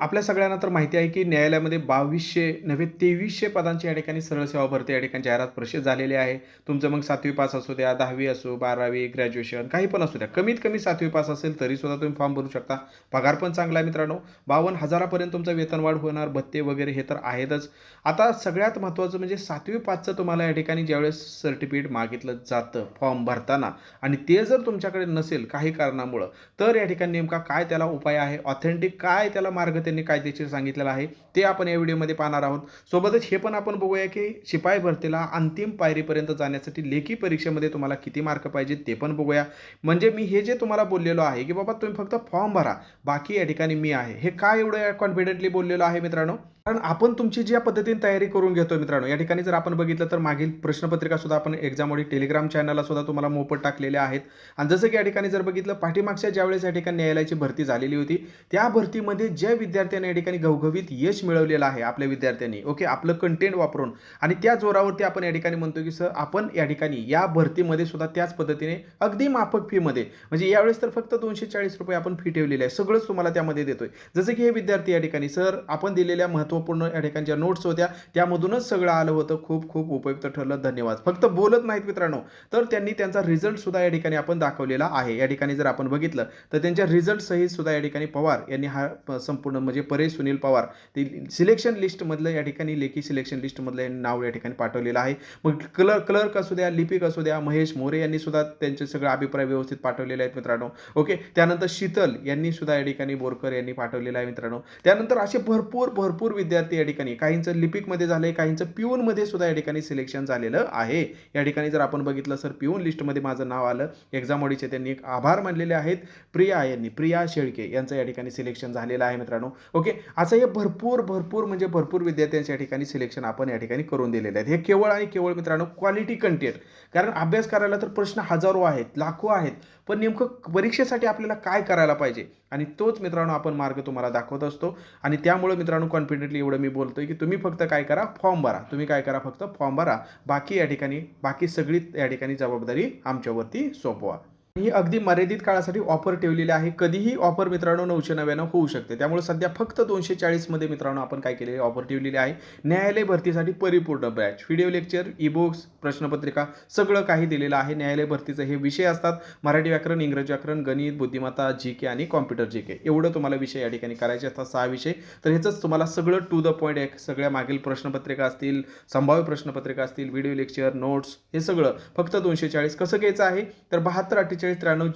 आपल्या सगळ्यांना तर माहिती आहे की न्यायालयामध्ये बावीसशे नव्हे तेवीसशे पदांची या ठिकाणी सरळ सेवा भरती या ठिकाणी जाहिरात प्रसिद्ध झालेली आहे. तुमचं मग सातवी पास असू द्या दहावी असो बारावी ग्रॅज्युएशन काही पण असू द्या. कमीत कमी सातवी पास असेल तरी सुद्धा तुम्ही फॉर्म भरू शकता. पगार पण चांगला आहे मित्रांनो. बावन्न हजारापर्यंत तुमचं वेतनवाढ होणार भत्ते वगैरे हे तर आहेतच. आता सगळ्यात महत्त्वाचं म्हणजे सातवी पाचचं तुम्हाला या ठिकाणी ज्यावेळेस सर्टिफिकेट मागितलं जातं फॉर्म भरताना आणि ते जर तुमच्याकडे नसेल काही कारणामुळं तर या ठिकाणी नेमका काय त्याला उपाय आहे? ऑथेंटिक काय त्याला मार्ग त्यांनी कायदेशीर सांगितलेलं आहे. ते आपण या व्हिडिओमध्ये पाहणार आहोत. सोबतच हे पण आपण बघूया की शिपाई भरतीला अंतिम पायरीपर्यंत जाण्यासाठी लेखी परीक्षेमध्ये तुम्हाला किती मार्क पाहिजे ते पण बघूया. म्हणजे मी हे जे तुम्हाला बोललेलो आहे की बाबा तुम्ही फक्त फॉर्म भरा. बाकी या ठिकाणी मी आहे. हे काय एवढं कॉन्फिडेंटली बोललेलो आहे मित्रांनो? कारण आपण तुमची ज्या पद्धतीने तयारी करून घेतो मित्रांनो या ठिकाणी जर आपण बघितलं तर मागील प्रश्नपत्रिका सुद्धा आपण एक्झामोडी टेलिग्राम चॅनलला सुद्धा तुम्हाला मोफत टाकलेल्या आहेत. आणि जसं की या ठिकाणी जर बघितलं पाठीमागच्या ज्यावेळेस या ठिकाणी न्यायालयाची भरती झालेली होती त्या भरतीमध्ये ज्या विद्यार्थ्यांनी या ठिकाणी घवघवीत यश मिळवलेलं आहे आपल्या विद्यार्थ्यांनी ओके आपलं कंटेंट वापरून. आणि त्या जोरावरती आपण या ठिकाणी म्हणतो की सर आपण या ठिकाणी या भरतीमध्ये सुद्धा त्याच पद्धतीने अगदी माफक फीमध्ये म्हणजे यावेळेस तर फक्त दोनशे चाळीस रुपये आपण फी ठेवलेली आहे सगळंच तुम्हाला त्यामध्ये देतोय. जसं की हे विद्यार्थी या ठिकाणी सर आपण दिलेल्या महत्त्वपूर्ण या ठिकाणच्या नोट्स होत्या त्यामधूनच सगळं आलं होतं. खूप खूप उपयुक्त ठरलं. धन्यवाद. फक्त बोलत नाहीत मित्रांनो. तर त्यांनी त्यांचा रिझल्ट सुद्धा या ठिकाणी आपण दाखवलेला आहे. या ठिकाणी जर आपण बघितलं तर त्यांच्या रिझल्ट सहित सुद्धा या ठिकाणी पवार यांनी हा संपूर्ण म्हणजे परेश सुनील पवार ते सिलेक्शन लिस्टमधलं या ठिकाणी लेखी सिलेक्शन लिस्टमधलं यांनी नाव या ठिकाणी पाठवलेलं आहे. मग क्लर क्लर्क असू द्या लिपिक असू द्या महेश मोरे यांनी सुद्धा त्यांचे सगळे अभिप्राय व्यवस्थित पाठवलेले आहेत मित्रांनो. ओके? त्यानंतर शीतल यांनी सुद्धा या ठिकाणी बोरकर यांनी पाठवलेलं आहे मित्रांनो. त्यानंतर असे भरपूर भरपूर विद्यार्थी या ठिकाणी. काहींचं लिपिकमध्ये झालंय काहींचं पिऊनमध्ये सुद्धा या ठिकाणी सिलेक्शन झालेलं आहे. या ठिकाणी जर आपण बघितलं सर पिऊन लिस्टमध्ये माझं नाव आलं. एक्झाम ऑडीचे त्यांनी एक आभार मानलेले आहेत. प्रिया यांनी प्रिया शेळके यांचं या ठिकाणी सिलेक्शन झालेलं आहे मित्रांनो. ओके असं हे भरपूर भरपूर म्हणजे भरपूर विद्यार्थ्यांच्या या ठिकाणी सिलेक्शन आपण या ठिकाणी करून दिलेले आहेत हे केवळ आणि केवळ मित्रांनो क्वालिटी कंटेंट कारण अभ्यास करायला तर प्रश्न हजारो आहेत लाखो आहेत. पण नेमकं परीक्षेसाठी आपल्याला काय करायला पाहिजे? आणि तोच मित्रांनो आपण मार्ग तुम्हाला दाखवत असतो. आणि त्यामुळे मित्रांनो कॉन्फिडेंटली एवढं मी बोलतोय की तुम्ही फक्त काय करा फॉर्म भरा. तुम्ही काय करा फक्त फॉर्म भरा. बाकी या ठिकाणी बाकी सगळी या ठिकाणी जबाबदारी आमच्यावरती सोपवा. ही अगदी मर्यादित काळासाठी ऑफर ठेवलेली आहे. कधीही ऑफर मित्रांनो नऊशे नव्याण्णव होऊ शकते. त्यामुळे सध्या फक्त दोनशे चाळीसमध्ये मित्रांनो आपण काय केलेली? ऑफर ठेवलेली आहे. न्यायालय भरतीसाठी परिपूर्ण batch video lecture e books प्रश्नपत्रिका सगळं काही दिलेलं आहे. न्यायालय भरतीचे हे विषय असतात. मराठी व्याकरण इंग्रजी व्याकरण गणित बुद्धिमत्ता जी के आणि कॉम्प्युटर जी के एवढं तुम्हाला विषय या ठिकाणी करायचे असतात. सहा विषय. तर ह्याचंच तुम्हाला सगळं टू द पॉईंट एक सगळ्या मागील प्रश्नपत्रिका असतील संभाव्य प्रश्नपत्रिका असतील व्हिडिओ लेक्चर नोट्स हे सगळं फक्त दोनशे चाळीस. कसं घ्यायचं आहे? तर बहात्तर अठ्ठेचाळीस त्र्याण्णव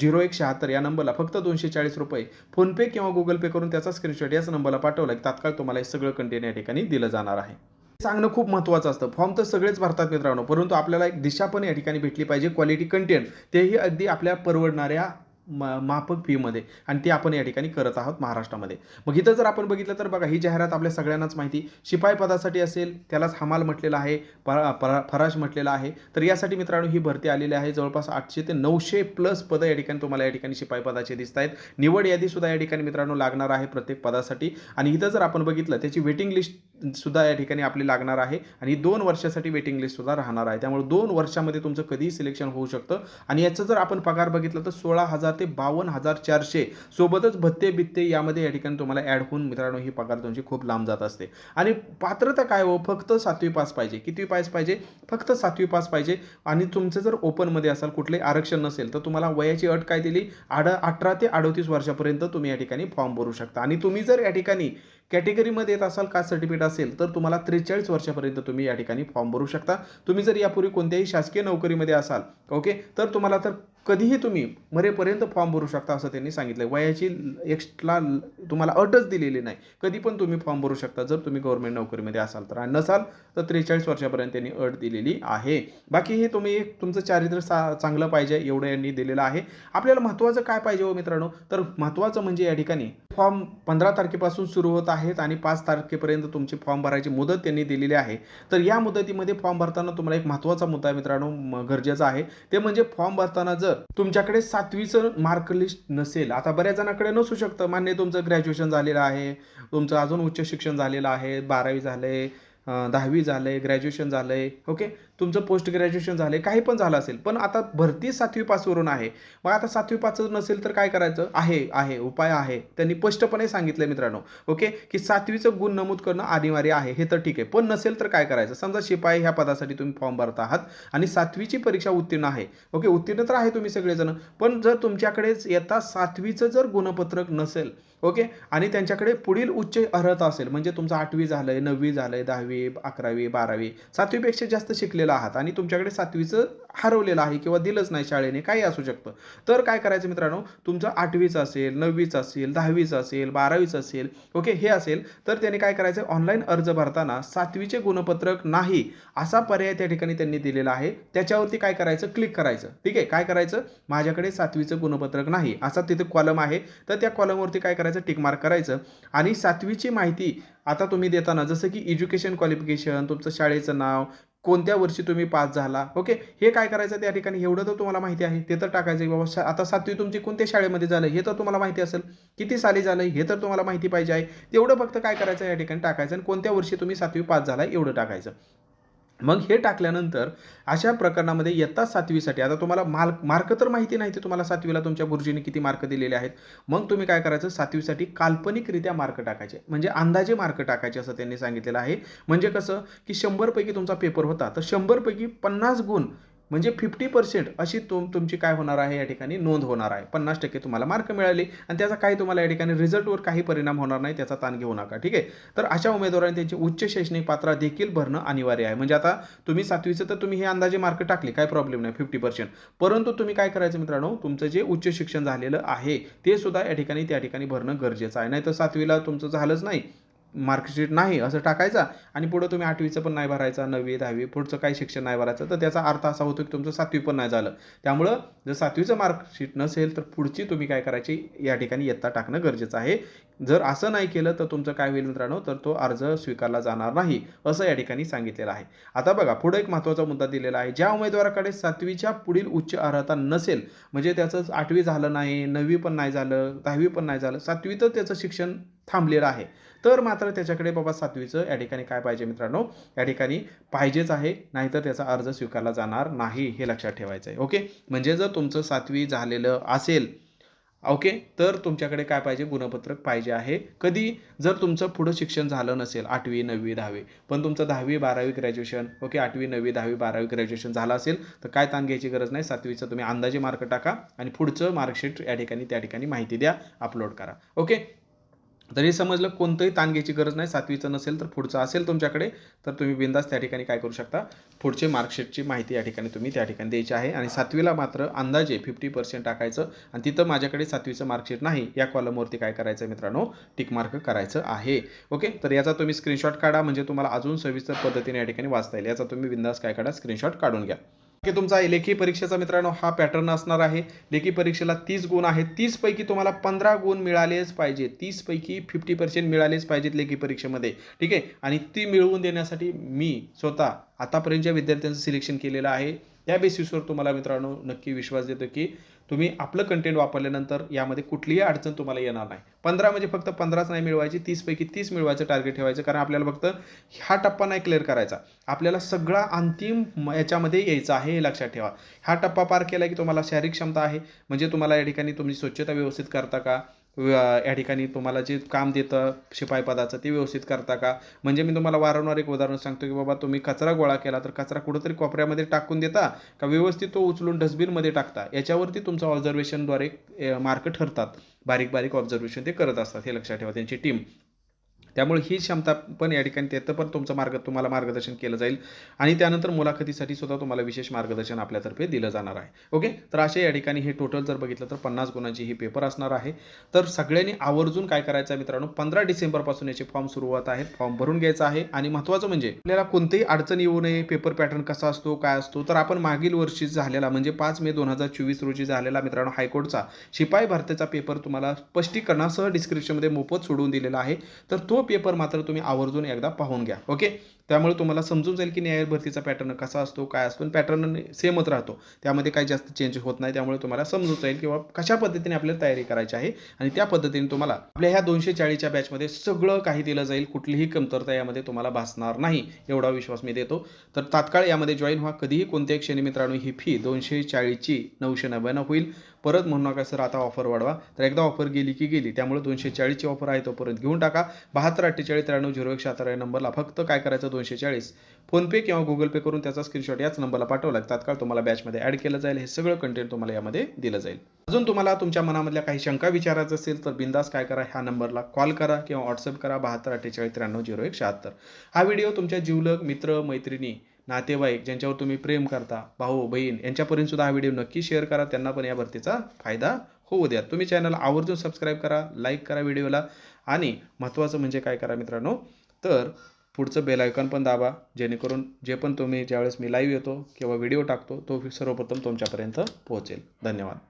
झिरो एक शहात्तर या नंबरला फक्त दोनशे चाळीस रुपये फोनपे किंवा गुगल पे करून त्याचा स्क्रीनशॉट याच नंबरला पाठवला. की तात्काळ तुम्हाला हे सगळं कंटेंट या ठिकाणी दिलं जाणार आहे. सांगणं खूप महत्त्वाचं असतं. फॉर्म तर सगळेच भरतात मित्रांनो परंतु आपल्याला एक दिशा पण या ठिकाणी भेटली पाहिजे. क्वालिटी कंटेंट तेही अगदी आपल्या परवडणाऱ्या म माफक फीमध्ये. आणि ते आपण या ठिकाणी करत आहोत महाराष्ट्रामध्ये. मग इथं जर आपण बघितलं तर बघा ही जाहिरात आपल्या सगळ्यांनाच माहिती. शिपाई पदासाठी असेल त्यालाच हमाल म्हटलेलं आहे परा फराश म्हटलेला आहे. तर यासाठी मित्रांनो ही भरती आलेली आहे. जवळपास आठशे ते नऊशे प्लस पदं या ठिकाणी तुम्हाला या ठिकाणी शिपाई पदाचे दिसत आहेत. निवड यादीसुद्धा या ठिकाणी मित्रांनो लागणार आहे प्रत्येक पदासाठी. आणि इथं जर आपण बघितलं त्याची वेटिंग लिस्ट सुद्धा या ठिकाणी आपली लागणार आहे. आणि दोन वर्षासाठी वेटिंग लिस्ट सुद्धा राहणार आहे. त्यामुळे दोन वर्षामध्ये तुमचं कधीही सिलेक्शन होऊ शकतं. आणि याचं जर आपण पगार बघितलं तर सोळा हजार ते बावन्न हजार चारशे सोबतच भत्ते बित्ते यामध्ये या ठिकाणी तुम्हाला ॲड होऊन मित्रांनो ही पगार तुमची खूप लांब जात असते. आणि पात्रता काय हो? फक्त सातवी पास पाहिजे. कितवी पास पाहिजे? फक्त सातवी पास पाहिजे. आणि तुमचं जर ओपनमध्ये असाल कुठले आरक्षण नसेल तर तुम्हाला वयाची अट काय दिली? आड अठरा ते अडोतीस वर्षापर्यंत तुम्ही या ठिकाणी फॉर्म भरू शकता. आणि तुम्ही जर या ठिकाणी कॅटेगरीमध्ये येत असाल कास्ट सर्टिफिकेट असेल तर तुम्हाला त्रेचाळीस वर्षापर्यंत तुम्ही या ठिकाणी फॉर्म भरू शकता. तुम्ही जर यापूर्वी कोणत्याही शासकीय नोकरीमध्ये असाल ओके तर तुम्हाला तर कधीही तुम्ही मरेपर्यंत फॉर्म भरू शकता असं त्यांनी सांगितलं वयाची एक्स्ट्रा तुम्हाला अटच दिलेली नाही. कधी पण तुम्ही फॉर्म भरू शकता. जर तुम्ही गव्हर्नमेंट नोकरीमध्ये असाल तर. आणि नसाल तर त्रेचाळीस वर्षापर्यंत त्यांनी अट दिलेली आहे. बाकी हे तुम्ही एक तुमचं चारित्र्य सा चांगलं पाहिजे एवढं यांनी दिलेलं आहे. आपल्याला महत्त्वाचं काय पाहिजे हो मित्रांनो? तर महत्त्वाचं म्हणजे या ठिकाणी फॉर्म पंधरा तारखेपासून सुरू होत आहेत आणि पाच तारखेपर्यंत तुमची फॉर्म भरायची मुदत त्यांनी दिलेली आहे. तर या मुदतीमध्ये फॉर्म भरताना तुम्हाला एक महत्त्वाचा मुद्दा मित्रांनो म- गरजेचा आहे. ते म्हणजे फॉर्म भरताना जर तुमच्याकडे सातवीचं मार्क लिस्ट नसेल. आता बऱ्याच जणांकडे नसू शकतं. मान्य तुमचं ग्रॅज्युएशन झालेलं आहे. तुमचं अजून उच्च शिक्षण झालेलं आहे. बारावी झाले दहावी झालं आहे ग्रॅज्युएशन झालं आहे ओके तुमचं पोस्ट ग्रॅज्युएशन झालं काही पण झालं असेल पण आता भरती सातवी पासवरून आहे. मग आता सातवी पाचच नसेल तर काय करायचं? आहे आहे उपाय आहे. त्यांनी स्पष्टपणे सांगितलं मित्रांनो ओके की सातवीचं गुण नमूद करणं अनिवार्य आहे हे तर ठीक आहे. पण नसेल तर काय करायचं? समजा शिपाई ह्या पदासाठी तुम्ही फॉर्म भरत आहात आणि सातवीची परीक्षा उत्तीर्ण आहे. ओके उत्तीर्ण तर आहे तुम्ही सगळेजण पण जर तुमच्याकडेच येता सातवीचं जर गुणपत्रक नसेल ओके आणि त्यांच्याकडे पुढील उच्च अर्हता असेल म्हणजे तुमचं आठवी झालं आहे नववी झालं आहे दहावी अकरावी बारावी सातवीपेक्षा जास्त शिकलेलं आहात आणि तुमच्याकडे सातवीचं हरवलेलं आहे किंवा दिलंच नाही शाळेने काही असू शकतं. तर काय करायचं मित्रांनो? तुमचं आठवीचं असेल नववीचं असेल दहावीचं असेल बारावीचं असेल ओके हे असेल तर त्याने काय करायचं? ऑनलाईन अर्ज भरताना सातवीचे गुणपत्रक नाही असा पर्याय त्या ठिकाणी त्यांनी दिलेला आहे. त्याच्यावरती काय करायचं? क्लिक करायचं. ठीक आहे? काय करायचं? माझ्याकडे सातवीचं गुणपत्रक नाही. असा तिथे कॉलम आहे. तर त्या कॉलमवरती काय करायचं? टिकमार्क करायचं. आणि सातवीची माहिती आता तुम्ही देताना जसं की एज्युकेशन क्वालिफिकेशन तुमचं शाळेचं नाव कोणत्या वर्षी तुम्ही पास झाला? ओके? हे काय करायचं त्या ठिकाणी? एवढं तर तुम्हाला माहिती आहे. ते तर टाकायचं आहे बाबा सा- आता सातवी तुमची कोणत्या शाळेमध्ये झालं? हे तर तुम्हाला माहिती असेल. किती साली झालं? हे तर तुम्हाला माहिती पाहिजे आहे. तेवढं फक्त काय करायचं या ठिकाणी टाकायचं आणि कोणत्या वर्षी तुम्ही सातवी पास झाला एवढं टाकायचं. मग हे टाकल्यानंतर अशा प्रकरणामध्ये इयत्ता सातवीसाठी आता तुम्हाला माल मार्क तर माहिती नाही ते तुम्हाला सातवीला तुमच्या गुरुजीने किती मार्क दिलेले आहेत. मग तुम्ही काय करायचं? सातवीसाठी काल्पनिकरित्या मार्क टाकायचे. म्हणजे अंदाजे मार्क टाकायचे असं त्यांनी सांगितलेलं आहे. म्हणजे कसं? की शंभरपैकी तुमचा पेपर होता तर शंभरपैकी पन्नास गुण म्हणजे फिफ्टी पर्सेंट अशी तुम तुमची काय होणार आहे या ठिकाणी नोंद होणार आहे. पन्नास टक्के तुम्हाला मार्क मिळाले आणि त्याचा काही तुम्हाला या ठिकाणी रिझल्टवर काही परिणाम होणार नाही त्याचा ताण घेऊ नका ठीक आहे? तर अशा उमेदवारांनी त्यांची उच्च शैक्षणिक पात्रा देखील भरणं अनिवार्य आहे. म्हणजे आता तुम्ही सातवीचं तर तुम्ही हे अंदाजे मार्क टाकले काय प्रॉब्लेम नाही फिफ्टी पर्सेंट परंतु तुम्ही काय करायचं मित्रांनो तुमचं जे उच्च शिक्षण झालेलं आहे ते सुद्धा या ठिकाणी त्या ठिकाणी भरणं गरजेचं आहे. नाही तर सातवीला तुमचं झालंच नाही. मार्कशीट नाही असं टाकायचा आणि पुढं तुम्ही आठवीचं पण नाही भरायचा नववी दहावी पुढचं काही शिक्षण नाही भरायचं. तर त्याचा अर्थ असा होतो की तुमचं सातवी पण नाही झालं. त्यामुळं जर सातवीचं मार्कशीट नसेल तर पुढची तुम्ही काय करायची? या ठिकाणी इयत्ता टाकणं गरजेचं आहे. जर असं नाही केलं तर तुमचं काय होईल मित्रांनो? तर तो अर्ज स्वीकारला जाणार नाही असं या ठिकाणी सांगितलेलं आहे. आता बघा पुढे एक महत्त्वाचा मुद्दा दिलेला आहे. ज्या उमेदवाराकडे सातवीच्या पुढील उच्च अर्हता नसेल म्हणजे त्याचं आठवी झालं नाही नववी पण नाही झालं दहावी पण नाही झालं सातवीतच त्याचं शिक्षण थांबलेलं आहे. तर मात्र त्याच्याकडे बाबा सातवीचं या ठिकाणी काय पाहिजे मित्रांनो? या ठिकाणी पाहिजेच आहे नाहीतर त्याचा अर्ज स्वीकारला जाणार नाही हे लक्षात ठेवायचं आहे ओके? म्हणजे जर तुमचं सातवी झालेलं असेल ओके? तर तुमच्याकडे काय पाहिजे? गुणपत्रक पाहिजे आहे. कधी? जर तुमचं पुढं शिक्षण झालं नसेल आठवी नववी दहावी पण तुमचं दहावी बारावी ग्रॅज्युएशन ओके? आठवी नववी दहावी बारावी ग्रॅज्युएशन झालं असेल तर काय ताण घ्यायची गरज नाही. सातवीचं तुम्ही अंदाजे मार्क टाका आणि पुढचं मार्कशीट या ठिकाणी त्या ठिकाणी माहिती द्या अपलोड करा ओके? तर हे समजलं कोणतंही ताण घ्यायची गरज नाही सातवीचं नसेल तर पुढचं असेल तुमच्याकडे तर तुम्ही बिंदास त्या ठिकाणी काय करू शकता? पुढचे मार्कशीटची माहिती या ठिकाणी तुम्ही त्या ठिकाणी द्यायची आहे. आणि सातवीला मात्र अंदाजे फिफ्टी पर्सेंट टाकायचं आणि तिथं माझ्याकडे सातवीचं मार्कशीट नाही. या कॉलमवरती काय करायचं मित्रांनो? टिक मार्क करायचं आहे. ओके तर याचा तुम्ही स्क्रीनशॉट काढा. म्हणजे तुम्हाला अजून सविस्तर पद्धतीने या ठिकाणी वाचता येईल. याचा तुम्ही बिंदास काय काढा? स्क्रीनशॉट काढून घ्या. की तुमचा लेखी परीक्षेचा मित्रांनो हा पॅटर्न असणार आहे. लेखी परीक्षेला तीस गुण आहेत. तीसपैकी तुम्हाला पंधरा गुण मिळालेच पाहिजे. तीसपैकी फिफ्टी पर्सेंट मिळालेच पाहिजेत लेखी परीक्षेमध्ये. ठीक आहे? आणि ती मिळवून देण्यासाठी मी स्वतः आतापर्यंतच्या विद्यार्थ्यांचं सिलेक्शन केलेलं आहे. त्या बेसिसवर तुम्हाला मित्रांनो नक्की विश्वास देतो की तुम्ही आपलं कंटेंट वापरल्यानंतर यामध्ये कुठलीही अडचण तुम्हाला येणार नाही. पंधरा म्हणजे फक्त पंधराच नाही मिळवायची तीसपैकी तीस मिळवायचं टार्गेट ठेवायचं. कारण आपल्याला फक्त हा टप्पा नाही क्लिअर करायचा. आपल्याला सगळा अंतिम म- याच्यामध्ये यायचं आहे हे लक्षात ठेवा. हा टप्पा पार केला की तुम्हाला शारीरिक क्षमता आहे. म्हणजे तुम्हाला या ठिकाणी तुम्ही स्वच्छता व्यवस्थित करता का? या ठिकाणी तुम्हाला जे काम देतं शिपाई पदाचं ते व्यवस्थित करता का? म्हणजे मी तुम्हाला वारंवार एक उदाहरण सांगतो की बाबा तुम्ही कचरा गोळा केला तर कचरा कुठंतरी कोपऱ्यामध्ये टाकून देता का? व्यवस्थित तो उचलून डस्टबिनमध्ये टाकता? याच्यावरती तुमचं ऑब्झर्वेशनद्वारे मार्क ठरतात. बारीक बारीक ऑब्झर्वेशन ते करत असतात हे लक्षात ठेवा. त्यांची टीम त्यामुळे ही क्षमता पण या ठिकाणी त्यात पण तुमचं मार्ग तुम्हाला मार्गदर्शन केलं जाईल. आणि त्यानंतर मुलाखतीसाठी सुद्धा तुम्हाला विशेष मार्गदर्शन आपल्यातर्फे दिलं जाणार आहे. ओके? तर असे या ठिकाणी हे टोटल जर बघितलं तर पन्नास गुणांची ही पेपर असणार आहे. तर सगळ्यांनी आवर्जून काय करायचं आहे मित्रांनो? पंधरा डिसेंबरपासून याचे फॉर्म सुरू होत आहेत. फॉर्म भरून घ्यायचा आहे. आणि महत्त्वाचं म्हणजे आपल्याला कोणतेही अडचण येऊ नये. पेपर पॅटर्न कसा असतो काय असतो तर आपण मागील वर्षी झालेला म्हणजे पाच मे दोन हजार चोवीस रोजी झालेला मित्रांनो हायकोर्टचा शिपाई भरतीचा पेपर तुम्हाला स्पष्टीकरणासह डिस्क्रिप्शनमध्ये मोफत सोडून दिलेला आहे. तर तो पेपर मात्र तुम्ही आवर्जून एकदा पाहून घ्या. ओके? त्यामुळे तुम्हाला समजून जाईल की न्याय भरतीचा पॅटर्न कसा असतो काय असतो पॅटर्न सेमच राहतो. त्यामध्ये काही जास्त चेंज होत नाही त्यामुळे तुम्हाला समजून जाईल किंवा कशा पद्धतीने आपल्याला तयारी करायची आहे आणि त्या पद्धतीने तुम्हाला आपल्या ह्या दोनशे चाळीसच्या बॅचमध्ये सगळं काही दिलं जाईल. कुठलीही कमतरता यामध्ये तुम्हाला भासणार नाही एवढा विश्वास मी देतो. तर तात्काळ यामध्ये जॉईन व्हा. कधीही कोणत्याही क्षणी मित्रांनो ही फी दोनशे चाळीसची नऊशे नव्याण्णव होईल. परत म्हणू नका सर आता ऑफर वाढवा. तर एकदा ऑफर गेली की गेली त्यामुळे दोनशे चाळीसची ऑफर आहे तोपर्यंत घेऊन टाका. बहात्तर अठ्ठेचाळीस त्र्याण्णव झिरो एक शहात्तर या नंबरला फक्त काय करायचं? दोनशे चाळीस. फोनपे किंवा गुगल पे करून त्याचा स्क्रीनशॉट याच नंबरला पाठवला. तात्काळ तुम्हाला बॅचमध्ये ॲड केलं जाईल. हे सगळं कंटेंट तुम्हाला यामध्ये दिलं जाईल. अजून तुम्हाला तुमच्या मनामधल्या काही शंका विचारायचं असेल तर बिंदास काय करा ह्या नंबरला कॉल करा किंवा व्हॉट्सअप करा. बहात्तर अठ्ठेचाळीस त्र्याण्णव झिरो एक शहात्तर. हा व्हिडिओ तुमच्या जीवलग मित्र मैत्रिणी नातेवाईक ज्यांच्यावर तुम्ही प्रेम करता भाऊ बहीण यांच्यापर्यंत सुद्धा हा व्हिडिओ नक्की शेअर करा. त्यांना पण या भरतीचा फायदा होऊ द्या. तुम्ही चॅनल आवर्जून सबस्क्राईब करा लाईक करा व्हिडिओला आणि महत्त्वाचं म्हणजे काय करा मित्रांनो? तर पुढचं बेल आयकॉन पण दाबा जेणेकरून जे पण तुम्ही ज्यावेळेस मी लाईव्ह येतो किंवा व्हिडिओ टाकतो तो सर्वप्रथम तुमच्यापर्यंत पोहोचेल. धन्यवाद.